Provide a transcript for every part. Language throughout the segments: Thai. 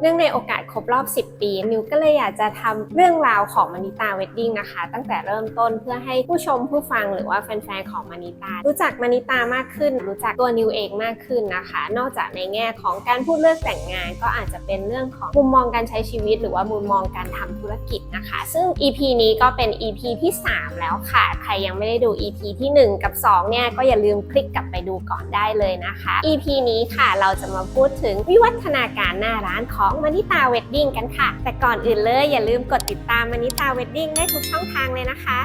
เนื่องในโอกาสครบรอบ 10 ปีนิวก็เลยอยากจะทำเรื่องราวของมานิตาเวดดิ้งนะคะ ตั้งแต่เริ่มต้นเพื่อให้ผู้ชมผู้ฟังหรือว่าแฟนๆของมานิตา รู้จักมานิตามากขึ้น รู้จักตัวนิวเองมากขึ้นนะคะ นอกจากในแง่ของการพูดเรื่องแต่งงาน ก็อาจจะเป็นเรื่องของมุมมองการใช้ชีวิต หรือว่ามุมมองการทำธุรกิจนะคะ ซึ่ง EP นี้ก็เป็น EP ที่ 3 แล้วค่ะ ใครยังไม่ได้ดู EP ที่ 1 กับ 2 เนี่ยก็อย่าลืมคลิกกลับไปดูก่อนได้เลยนะคะ EP นี้ค่ะเราจะมาพูดถึงวิวัฒนาการหน้าร้านของมานิตาเวดดิ้งกันค่ะ แต่ก่อนอื่นเลยอย่าลืมกดติดตามมานิตาเวดดิ้งได้ทุกช่องทางเลยนะคะ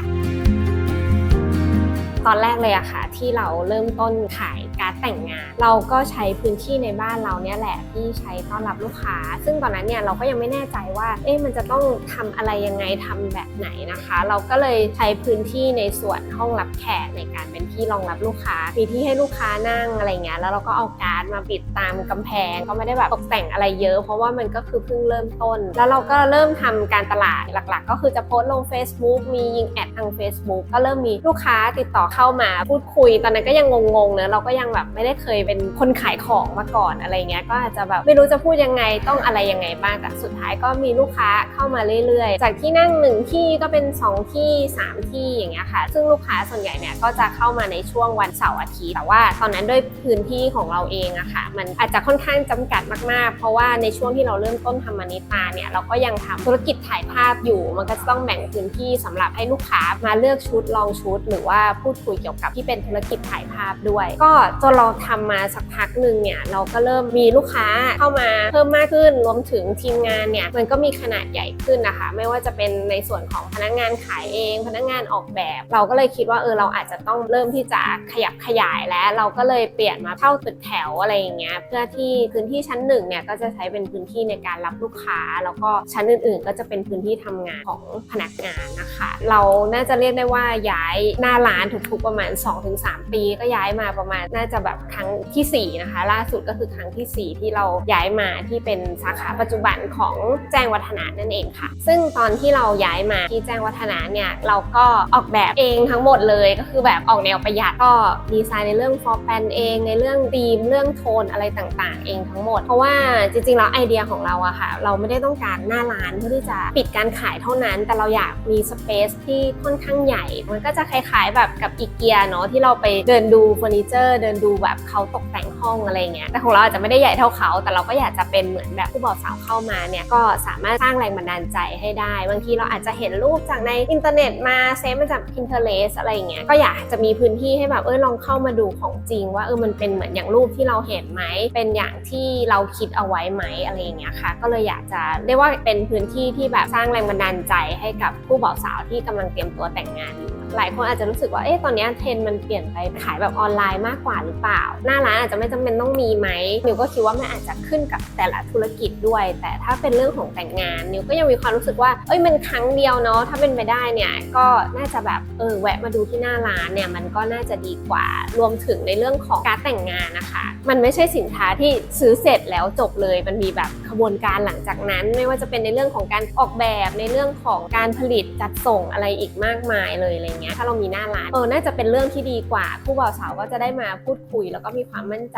ตอนแรกเลยอะค่ะ ที่เราเริ่มต้นขาย การ์ดแต่งงาน เราก็ใช้พื้นที่ในบ้านเราเนี่ยแหละที่ใช้ต้อนรับลูกค้า ซึ่งตอนนั้นเนี่ยเราก็ยังไม่แน่ใจว่าเอ๊ะมันจะต้องทำอะไรยังไงทำแบบไหนนะคะ เราก็เลยใช้พื้นที่ในส่วนห้องรับแขกในการเป็นที่รองรับลูกค้ามีที่ให้ลูกค้านั่งอะไรเงี้ยแล้วเราก็เอาการ์ดมาปิดตามกำแพงก็ไม่ได้แบบตกแต่งอะไรเยอะ เพราะว่ามันก็คือเพิ่งเริ่มต้น แล้วเราก็เริ่มทำการตลาดหลัก ๆ ก็คือจะโพสต์ลง Facebook มียิงแอดทาง Facebook ก็เริ่มมีลูกค้าติดต่อเข้ามาพูดคุย ตอนนั้นก็ยังงงๆเนอะเราก็ยังแบบไม่ได้เคยเป็นคนขายของมาก่อนอะไรเงี้ยก็อาจจะแบบไม่รู้จะพูดยังไงต้องอะไรยังไงบ้างแต่สุดท้ายก็มีลูกค้าเข้ามาเรื่อยๆ จากที่นั่งหนึ่งที่ก็เป็นสองที่สามที่อย่างเงี้ยค่ะ ซึ่งลูกค้าส่วนใหญ่เนี่ยก็จะเข้ามาในช่วงวันเสาร์อาทิตย์แต่ว่าตอนนั้นด้วยพื้นที่ของเราเองอะค่ะ มันอาจจะค่อนข้างจำกัดมากๆ เพราะว่าในช่วงที่เราเริ่มต้นทำมานิตาเนี่ยเราก็ยังทำธุรกิจถ่ายภาพอยู่ มันก็จะต้องแบ่งพื้นที่สำหรับให้ลูกค้ามาเลือกชุดลองชุด หรือว่าพูดคุยเกี่ยวกับที่เป็นธุรกิจถ่ายภาพด้วย ก็จนเราทำมาสักพักหนึ่งเนี่ยเราก็เริ่มมีลูกค้าเข้ามาเพิ่มมากขึ้นรวมถึงทีมงานเนี่ยมันก็มีขนาดใหญ่ขึ้นนะคะ ไม่ว่าจะเป็นในส่วนของพนักงานขายเอง พนักงานออกแบบ เราก็เลยคิดว่าเออเราอาจจะต้องเริ่มที่จะขยับขยายแล้ว เราก็เลยเปลี่ยนมาเข้าตึกแถวอะไรอย่างเงี้ยเพื่อที่พื้นที่ชั้นหนึ่งเนี่ยก็จะใช้เป็นพื้นที่ในการรับลูกค้า แล้วก็ชั้นอื่น ๆ ก็จะเป็นพื้นที่ทำงานของพนักงานนะคะ เราน่าจะเรียกได้ว่าย้ายหน้าร้านทุกๆประมาณ 2-3 ปี ก็ย้ายมาประมาณน่าจะแบบครั้งทีสี่ 4 นะคะ ล่าสุดก็คือครั้งทีสี่ 4 ที่เราย้ายมาที่เป็นสาขาปัจจุบันของแจ้งวัฒนะนั่นเองค่ะ ซึ่งตอนที่เราย้ายมาที่แจ้งวัฒนะเนี่ยเราก็ออกแบบเองทั้งหมดเลยก็คือแบบออกแนวประหยัดก็ดีไซน์ในเรื่องฟอร์แปนเองในเรื่องธีมเรื่องโทนอะไรต่างๆ เองทั้งหมด เพราะว่าจริงๆแล้วไอเดียของเราอะค่ะ เราไม่ได้ต้องการหน้าร้านเพื่อที่จะปิดการขายเท่านั้น แต่เราอยากมีสเปซที่ค่อนข้างใหญ่ มันก็จะคล้ายๆแบบกับอีเกียเนาะที่เราไปเดินดูเฟอร์นิเจอร์เดินดูแบบเขาตกแต่งห้องอะไรเงี้ยแต่ของเราอาจจะไม่ได้ใหญ่เท่าเขาแต่เราก็อยากจะเป็นเหมือนแบบผู้บ่าวสาวเข้ามาเนี่ยก็สามารถสร้างแรงบันดาลใจให้ได้ บางทีเราอาจจะเห็นรูปจากในอินเทอร์เน็ตมาเซฟมาจาก Pinterest อะไรเงี้ยก็อยากจะมีพื้นที่ให้แบบเออลองเข้ามาดูของจริง ว่าเออมันเป็นเหมือนอย่างรูปที่เราเห็นไหมเป็นอย่างที่เราคิดเอาไว้ไหมอะไรเงี้ยค่ะ ก็เลยอยากจะเรียกว่าเป็นพื้นที่ที่แบบสร้างแรงบันดาลใจให้กับผู้บ่าวสาวที่กำลังเตรียมตัวแต่งงานอยู่ หลายคนอาจจะรู้สึกว่าเอ๊ะตอนนี้เทรนมันเปลี่ยนไปขายแบบออนไลน์มากกว่าหรือเปล่า หน้าร้านอาจจะไม่จำเป็นต้องมีไหมนิวก็คิดว่ามันอาจจะขึ้นกับแต่ละธุรกิจด้วย แต่ถ้าเป็นเรื่องของแต่งงานนิวก็ยังมีความรู้สึกว่าเอ้ยมันครั้งเดียวเนาะถ้าเป็นไปได้เนี่ยก็น่าจะแบบเออแวะมาดูที่หน้าร้านเนี่ยมันก็น่าจะดีกว่ารวมถึงในเรื่องของการแต่งงานนะคะ มันไม่ใช่สินค้าที่ซื้อเสร็จแล้วจบเลยมันมีแบบ บวนการหลังจากนั้น ไม่ว่าจะเป็นในเรื่องของการออกแบบในเรื่องของการผลิตจัดส่งอะไรอีกมากมายเลยอะไรเงี้ยถ้าเรามีหน้าร้านเออน่าจะเป็นเรื่องที่ดีกว่าผู้บ่าวสาวก็จะได้มาพูดคุย แล้วก็มีความมั่นใจ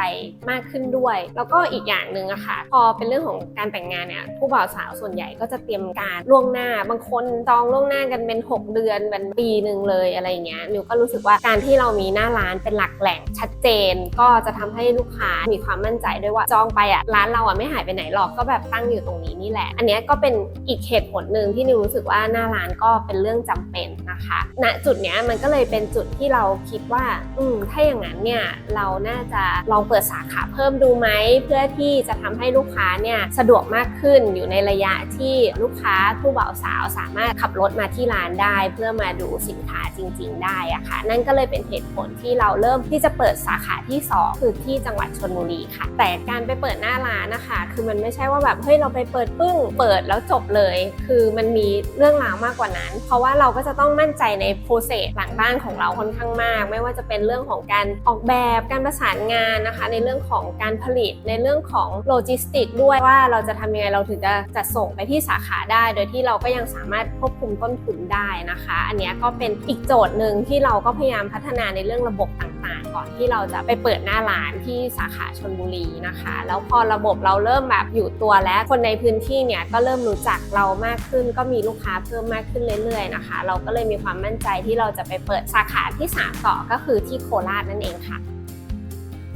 มากขึ้นด้วย แล้วก็อีกอย่างหนึ่งอะค่ะ พอเป็นเรื่องของการแต่งงานเนี่ยผู้บ่าวสาวส่วนใหญ่ก็จะเตรียมการล่วงหน้า บางคนจองล่วงหน้ากันเป็น 6 เดือนเป็นปีหนึ่งเลยอะไรเงี้ยนิวก็รู้สึกว่าการที่เรามีหน้าร้านเป็นหลักแหล่งชัดเจน ก็จะทำให้ลูกค้ามีความมั่นใจด้วยว่าจองไปอะร้านเราอะไม่หายไปไหนหรอกก็แบบตั้งอยู่ตรงนี้นี่แหละ อันนี้ก็เป็นอีกเหตุผลหนึ่งที่นิวรู้สึกว่าหน้าร้านก็เป็นเรื่องจำเป็น คะณจุดเนี้ยมันก็เลยเป็นจุดที่เราคิดว่า อืมถ้าอย่างนั้นเนี่ยเราน่าจะลองเปิดสาขาเพิ่มดูไหมเพื่อที่จะทำให้ลูกค้าเนี่ยสะดวกมากขึ้นอยู่ในระยะที่ลูกค้าผู้บ่าวสาวสามารถขับรถมาที่ร้านได้ เพื่อมาดูสินค้าจริง ๆ ได้อะค่ะ นั่นก็เลยเป็นเหตุผลที่เราเริ่มที่จะเปิดสาขาที่สองคือที่จังหวัดชลบุรีค่ะ แต่การไปเปิดหน้าร้านนะคะ คือมันไม่ใช่ว่าแบบเฮ้ยเราไปเปิดปึ้งเปิดแล้วจบเลย คือมันมีเรื่องราวมากกว่านั้น เพราะว่าเราก็จะต้องมั่นมั่นใจในโปรเซสหลังบ้านของเราค่อนข้างมาก ไม่ว่าจะเป็นเรื่องของการออกแบบการประสานงานนะคะ ในเรื่องของการผลิตในเรื่องของโลจิสติกด้วยว่าเราจะทำยังไงเราถึงจะจัดส่งไปที่สาขาได้ โดยที่เราก็ยังสามารถควบคุมต้นทุนได้นะคะ อันนี้ก็เป็นอีกโจทย์หนึ่งที่เราก็พยายามพัฒนาในเรื่องระบบต่าง ๆ ก่อนที่เราจะไปเปิดหน้าร้านที่สาขาชนบุรีนะคะ แล้วพอระบบเราเริ่มแบบอยู่ตัวแล้วคนในพื้นที่เนี่ยก็เริ่มรู้จักเรามากขึ้น ก็มีลูกค้าเพิ่มมากขึ้นเรื่อยๆนะคะ เราก็เลยมีความมั่นใจที่เราจะไปเปิดสาขาที่สามต่อก็คือที่โคราชนั่นเองค่ะ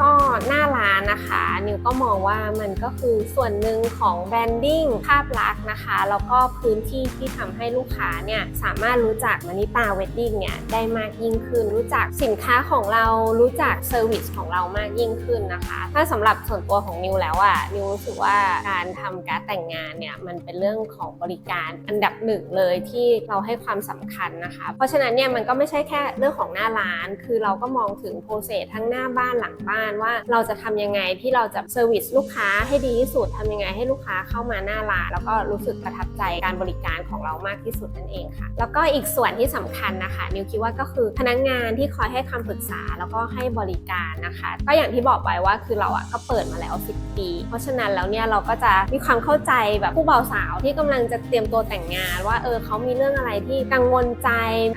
ก็หน้าร้านนะคะ นิวก็มองว่ามันก็คือส่วนหนึ่งของแบรนดิ้งภาพลักษณ์นะคะ แล้วก็พื้นที่ที่ทำให้ลูกค้าเนี่ยสามารถรู้จักมานิตาเวดดิ้งเนี่ยได้มากยิ่งขึ้น รู้จักสินค้าของเรารู้จักเซอร์วิสของเรามากยิ่งขึ้นนะคะ ถ้าสำหรับส่วนตัวของนิวแล้วอะนิวรู้สึกว่าการทำการแต่งงานเนี่ยมันเป็นเรื่องของบริการอันดับหนึ่งเลยที่เราให้ความสำคัญนะคะ เพราะฉะนั้นเนี่ยมันก็ไม่ใช่แค่เรื่องของหน้าร้าน คือเราก็มองถึงโปรเซสทั้งหน้าบ้านหลังบ้านว่าเราจะทำยังไงที่เราจะเซอร์วิสลูกค้าให้ดีที่สุดทำยังไงให้ลูกค้าเข้ามาหน้าร้านแล้วก็รู้สึกประทับใจการบริการของเรามากที่สุดนั่นเองค่ะ แล้วก็อีกส่วนที่สำคัญนะคะนิวคิดว่าก็คือพนักงานที่คอยให้คำปรึกษาแล้วก็ให้บริการนะคะ ก็อย่างที่บอกไปว่าคือเราอะก็เปิดมาแล้ว 10 ปี เพราะฉะนั้นแล้วเนี่ยเราก็จะมีความเข้าใจแบบผู้บ่าวสาวที่กำลังจะเตรียมตัวแต่งงาน ว่าเออเขามีเรื่องอะไรที่กังวลใจ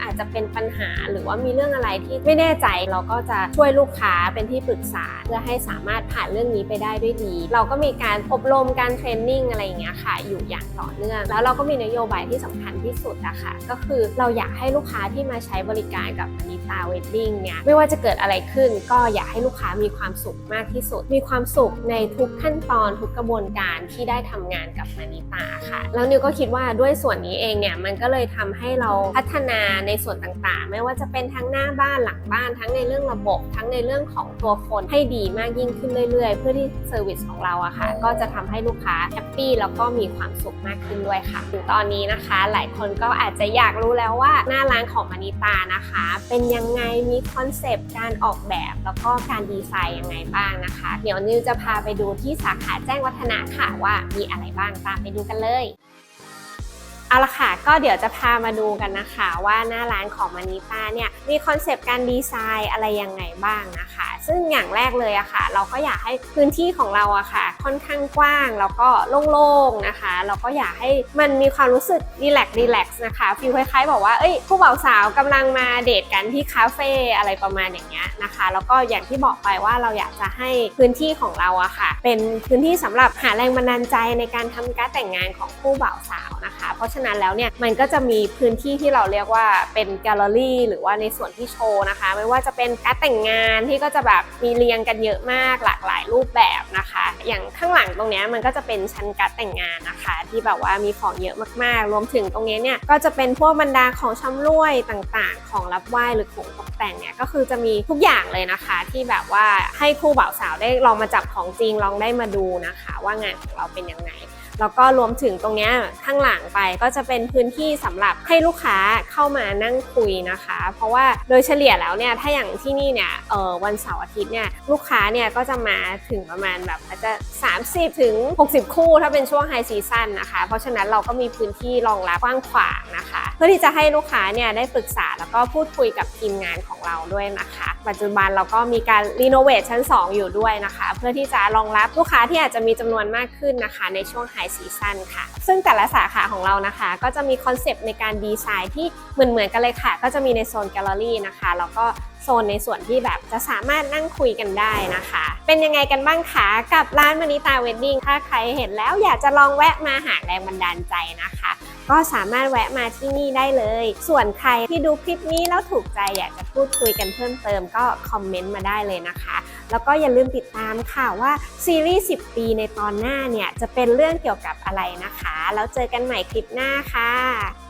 อาจจะเป็นปัญหา หรือว่ามีเรื่องอะไรที่ไม่แน่ใจเราก็จะช่วยลูกค้าเป็นที่ปรึกษาเพื่อให้สามารถผ่านเรื่องนี้ไปได้ด้วยดี เราก็มีการอบรมการเทรนนิ่งอะไรอย่างเงี้ยค่ะ อยู่อย่างต่อเนื่อง แล้วเราก็มีนโยบายที่สำคัญที่สุดอะค่ะ ก็คือเราอยากให้ลูกค้าที่มาใช้บริการกับอนิตาเวดดิ้งเนี่ยไม่ว่าจะเกิดอะไรขึ้น ก็อยากให้ลูกค้ามีความสุขมากที่สุด มีความสุขในทุกขั้นตอนทุกกระบวนการที่ได้ทำงานกับมานิตาค่ะ แล้วนิวก็คิดว่าด้วยส่วนนี้เองเนี่ยมันก็เลยทำให้เราพัฒนาในส่วนต่างๆ ไม่ว่าจะเป็นทั้งหน้าบ้านหลังบ้าน ทั้งในเรื่องระบบ ทั้งในเรื่องของตัวคนให้ดีมากยิ่งขึ้นเรื่อยๆ เพื่อที่เซอร์วิสของเราอะค่ะ ก็จะทำให้ลูกค้าแฮปปี้แล้วก็มีความสุขมากขึ้นด้วยค่ะถึงตอนนี้นะคะ หลายคนก็อาจจะอยากรู้แล้วว่าหน้าร้านของมานิตานะคะ เป็นยังไงมีคอนเซปต์การออกแบบแล้วก็การดีไซน์ยังไงบ้างนะคะ เดี๋ยวนิวจะพาไปดูที่สาขาแจ้งวัฒนะค่ะว่ามีอะไรบ้างตามไปดูกันเลย เอาละค่ะ ก็เดี๋ยวจะพามาดูกันนะคะว่าหน้าร้านของมานิต้าเนี่ยมีคอนเซปต์การดีไซน์อะไรยังไงบ้างนะคะ ซึ่งอย่างแรกเลยอะค่ะ เราก็อยากให้พื้นที่ของเราอะค่ะ ค่อนข้างกว้างแล้วก็โล่งๆนะคะ เราก็อยากให้มันมีความรู้สึกรีแลกซ์รีแลกซ์นะคะฟีลคล้ายๆบอกว่าเอ้ยผู้บ่าวสาวกำลังมาเดทกันที่คาเฟ่อะไรประมาณอย่างเงี้ยนะคะ แล้วก็อย่างที่บอกไปว่าเราอยากจะให้พื้นที่ของเราอะค่ะ เป็นพื้นที่สำหรับหาแรงบันดาลใจในการทำการแต่งงานของผู้บ่าวสาวนะคะ เพราะฉะนั้นแล้วเนี่ยมันก็จะมีพื้นที่ที่เราเรียกว่าเป็นแกลเลอรี่หรือว่าในส่วนที่โชว์นะคะ ไม่ว่าจะเป็นการดแต่งงานที่ก็จะแบบมีเรียงกันเยอะมากหลากหลายรูปแบบนะคะ อย่างข้างหลังตรงนี้มันก็จะเป็นชั้นการดแต่งงานนะคะ ที่แบบว่ามีของเยอะมากๆ รวมถึงตรงนี้เนี่ยก็จะเป็นพวกบรรดาของชำร่วยต่างๆ ของรับไหว้หรือของตกแต่งเนี่ยก็คือจะมีทุกอย่างเลยนะคะ ที่แบบว่าให้คู่บ่าวสาวได้ลองมาจับของจริงลองได้มาดูนะคะ ว่างานของเราเป็นยังไง แล้วก็รวมถึงตรงนี้ข้างหลังไปก็จะเป็นพื้นที่สำหรับให้ลูกค้าเข้ามานั่งคุยนะคะ เพราะว่าโดยเฉลี่ยแล้วเนี่ยถ้าอย่างที่นี่เนี่ยเออวันเสาร์อาทิตย์เนี่ยลูกค้าเนี่ยก็จะมาถึงประมาณแบบอาจจะ 30 ถึง 60 คู่ ถ้าเป็นช่วงไฮซีซั่นนะคะ เพราะฉะนั้นเราก็มีพื้นที่รองรับกว้างขวางนะคะ เพื่อที่จะให้ลูกค้าเนี่ยได้ปรึกษาแล้วก็พูดคุยกับทีมงานของเราด้วยนะคะ ปัจจุบันเราก็มีการรีโนเวทชั้น 2 อยู่ด้วยนะคะ เพื่อที่จะรองรับลูกค้าที่อาจจะมีจำนวนมากขึ้นนะคะ ในช่วงไฮซีซั่นค่ะ ซึ่งแต่ละสาขาของเรานะคะ ก็จะมีคอนเซปต์ในการดีไซน์ที่เหมือนเหมือนๆกันเลยค่ะ ก็จะมีในโซนแกลเลอรี่นะคะแล้วก็โซนในส่วนที่แบบจะสามารถนั่งคุยกันได้นะคะ เป็นยังไงกันบ้างคะกับร้านมานิตาเวดดิ้งถ้าใครเห็นแล้วอยากจะลองแวะมาหาแรงบันดาลใจนะคะ ก็สามารถแวะมาที่นี่ได้เลย ส่วนใครที่ดูคลิปนี้แล้วถูกใจอยากจะพูดคุยกันเพิ่มเติมก็คอมเมนต์มาได้เลยนะคะ แล้วก็อย่าลืมติดตามค่ะว่าซีรีส์ 10 ปีในตอนหน้าเนี่ยจะเป็นเรื่องเกี่ยวกับอะไรนะคะ แล้วเจอกันใหม่คลิปหน้าค่ะ